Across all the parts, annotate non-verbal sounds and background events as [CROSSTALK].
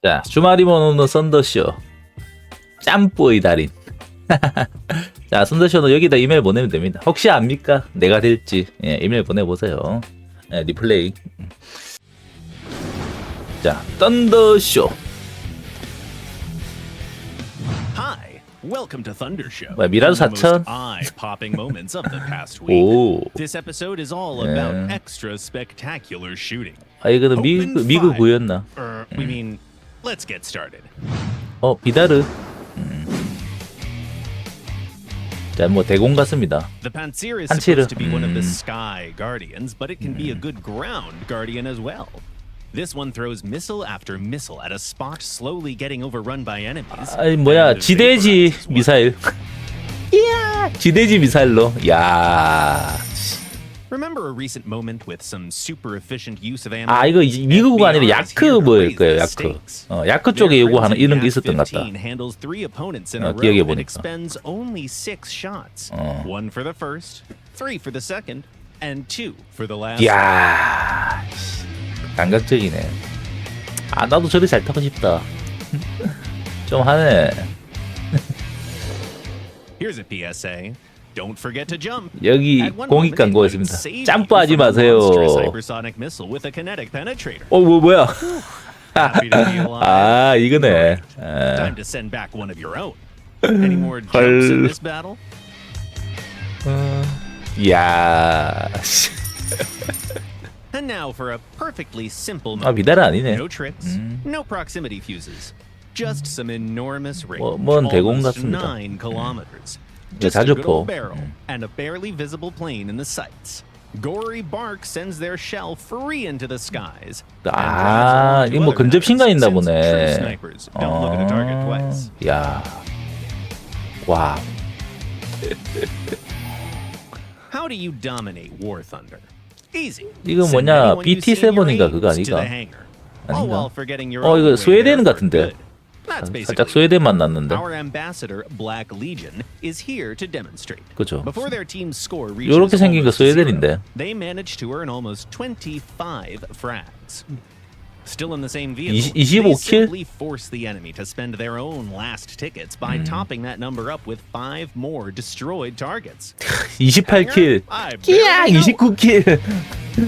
자, 주마리만 오는 썬더쇼. 짬뿌의 달인. 자, 썬더쇼는 여기다 이메일 보내면 됩니다. 혹시 압니까? 내가 될지. 예, 이메일 보내보세요. 예, 리플레이. 자, 썬더쇼. Hi, welcome to Thunder Show. 뭐야, 미라도 the most 4천? eye-popping moments of the past week. 오. This episode is all about extra spectacular shooting. 아, 이거는 미, 미국. 구였나? Er, we mean, let's get started. 어, 비다르. 음. 자, 뭐, 대공 같습니다. The Pantsir is Pantsir. supposed to be one of the Mm. sky guardians, but it can be a good ground guardian as well. This one throws missile after missile at a spot slowly getting overrun by enemies. 아니, 뭐야, and 지대지 vaporizes one. 미사일. [LAUGHS] 이야, 지대지 미사일로. 야. 아 이거 이- 미국가 아니라 야크 뭐일 거예요 야크 어, 야크 쪽에 요구하는 이런 게 있었던 것 같다 handles three opponents in 어, a row 기억해 and 보니까. expends only six shots. 어. One for the first, three for the second, and two for the last. 이야 씨, 감각적이네 아 나도 저리 잘 타고 싶다 좀 하네 Here's a PSA. Don't forget to jump. 여기 At one 공익 moment, it 광고였습니다 might save 점프하지 you from a 마세요 monstrous hypersonic missile with a kinetic penetrator. 어 뭐, 뭐야 Happy to be alive. 아 이거네 Time to send back one of your own. Any more jumps in this battle? 이야 씨. And now for a perfectly simple 아 moment. 미달은 아니네 No tricks, no proximity fuses. Just some enormous range. 뭐- 뭔 대공 almost 같습니다. nine kilometers. 네, Just a good 자주포. old barrel and a barely visible plane in the sights. Gory Bark sends their shell free into the skies. 아 이거 뭐 근접 신간 matters, 있나 since 보네 twice. 야 와. How do you dominate War Thunder? Easy. 이거 뭐냐, anyone you see in your BT7인가 그거 to 아닌가? 어 이거 스웨덴 같은데 살짝 basically 스웨덴 만 났는데 Our ambassador, Black Legion, is here to demonstrate. 그죠. Before their team's score reaches 요렇게 생긴 거 스웨덴인데. they managed to earn almost 25 frags. Still in the same vehicle, 이시- they 25 킬? simply force the enemy to spend their own last tickets by Hmm. topping that number up with five more destroyed targets. 28킬 I 끼야 barely know. 29킬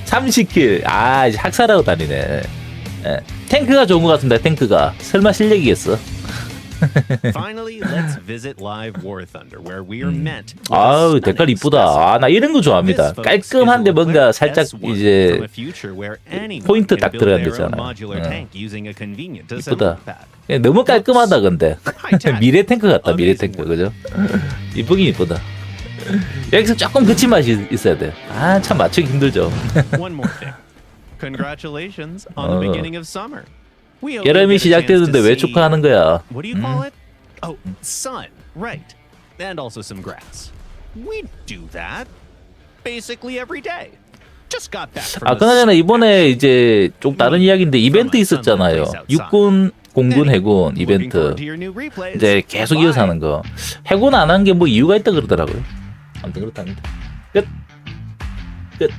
30킬 아 이제 학살하고 다니네 예. 탱크가 좋은 것 같습니다 탱크가 설마 실력이겠어 Finally, let's visit live War Thunder, where we are met. with a 음. 아우 stunning 댓글 이쁘다. 아 나 이런 거 좋아합니다 This, folks, 깔끔한데 뭔가 살짝 S1 이제 from a future where anyone 포인트 can 딱 build 들어간 their 데잖아. own modular 응. tank using a convenient 이쁘다 assembly pack. 예, 너무 깔끔하다 근데. 미래 탱크 같다 미래 탱크 그죠 이쁘긴 이쁘다 여기서 조금 그친 맛이 있어야 돼아참 맞추기 힘들죠 One more thing. Congratulations on the 어. beginning of summer. We hope 여름이 you'll get a chance 시작되는데 to 왜 see- 축하하는 거야 What do you call it? Oh, sun. Right. And also some grass. We do that basically every day. Just got back from 아 the 그나저나 이번에 이제 좀 다른 이야기인데 이벤트 있었잖아요. 육군, 공군, 해군 이벤트. 이제 계속. 이어서 하는 거. 해군 안 한 게 뭐 이유가 있다 그러더라고요. 아무튼 그렇답니다. 끝. 끝.